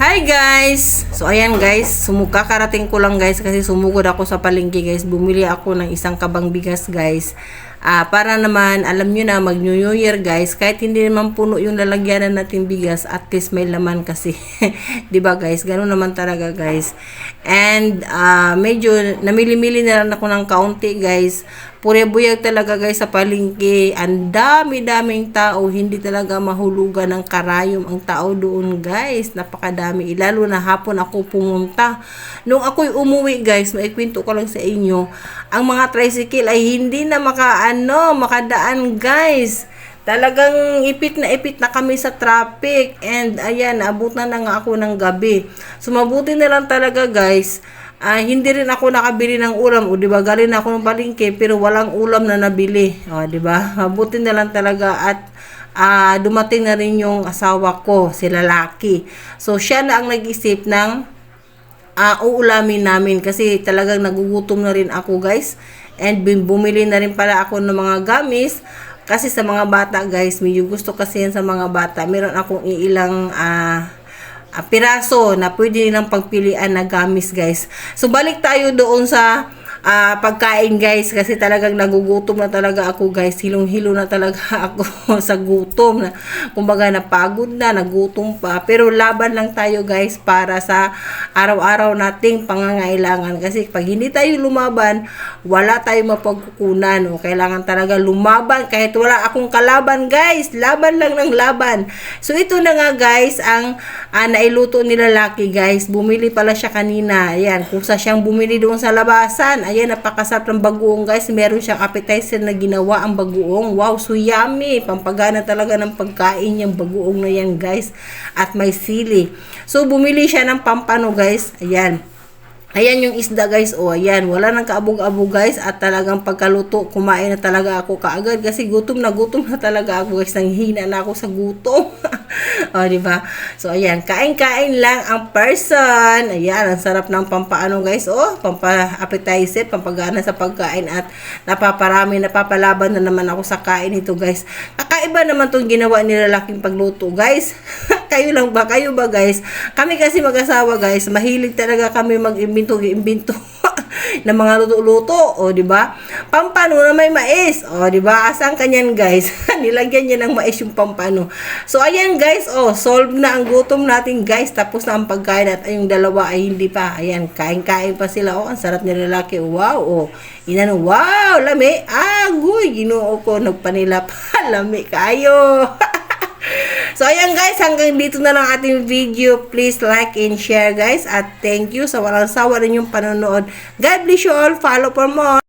Hi guys! So ayan guys, sumuka karating ko lang guys kasi sumugod ako sa palengke guys. Bumili ako ng isang kabang bigas guys. Ah, para naman, alam nyo na, mag New Year guys, kahit hindi naman puno yung lalagyanan natin bigas, at least may laman kasi. ba guys? Ganun naman talaga guys. And ah, medyo namili-mili na lang ako ng kaunti guys. Pure-buyag talaga guys sa palengke. Ang dami-daming tao. Hindi talaga mahulugan ng karayom ang tao doon guys. Napakadami. Lalo na hapon ako pumunta. Nung ako'y umuwi guys, maikwento ko lang sa inyo. Ang mga tricycle ay hindi na makaano, makadaan guys. Talagang ipit na ipit na kami sa traffic and ayan, abutan na nga ako ng gabi. So mabuti na lang talaga guys, ah, hindi rin ako nakabili ng ulam. O di ba galing ako ng palengke pero walang ulam na nabili. O di ba? Mabuti na lang talaga at ah, dumating na rin yung asawa ko, si lalaki. So siya na ang nag-isip ng ah uulamin namin kasi talagang nagugutom na rin ako guys and bumili na rin pala ako ng mga gamis kasi sa mga bata guys medyo gusto kasi yan sa mga bata meron akong iilang ah, piraso na pwede nilang pagpilian na gamis guys. So balik tayo doon sa ah, pagkain guys kasi talagang nagugutom na talaga ako guys. Hilong-hilo na talaga ako sa gutom na kumbaga napagod na nagutom pa. Pero laban lang tayo guys para sa araw-araw nating pangangailangan. Kasi pag hindi tayo lumaban wala tayong mapagkukunan o kailangan talaga lumaban kahit wala akong kalaban guys. Laban lang ng laban. So ito na nga guys ang ah, nailuto ni lalaki guys. Bumili pala siya kanina. Ayan kusa siyang bumili doon sa labasan ayan napakasarap ng bagoong guys. Meron siyang appetizer na ginawa ang bagoong. Wow so yummy. Pampagana talaga ng pagkain yung bagoong na yan guys. At may sili. So bumili siya ng pampano guys. Ayan Ayan yung isda guys. O ayan. Wala nang kaabog-abog guys. At talagang pagkaluto, kumain na talaga ako kaagad. Kasi gutom na gutom na talaga ako guys. Nanghina na ako sa gutom. o diba? So ayan. Kain-kain lang ang person. Ayan. Ang sarap ng pampaano guys. O. Pampa-appetizer. Pampagana sa pagkain. At napaparami. Napapalaban na naman ako sa kain ito guys. Kakaiba naman tong ginawa ni lalaking pagluto guys. kayo lang ba? Kayo ba guys? Kami kasi mag-asawa guys, mahilig talaga kami mag-imbento, imbento ng mga luto-luto, o di ba? Pampano na may mais, o di ba? Asan kanyan guys? Nilagyan niya ng mais yung pampano. So ayan guys, oh, solve na ang gutom natin guys. Tapos na ang pagkain at yung dalawa ay hindi pa. Ayan, kain-kain pa sila. Oh, ang sarap ni lalaki. Wow, oh. Inano, wow, lami. Agoy, ginoo ko, nagpanila pa. Lami kayo. So, ayan guys, hanggang dito na lang ating video. Please like and share guys. At thank you sa walang sawa rin yung panonood. God bless you all. Follow for more.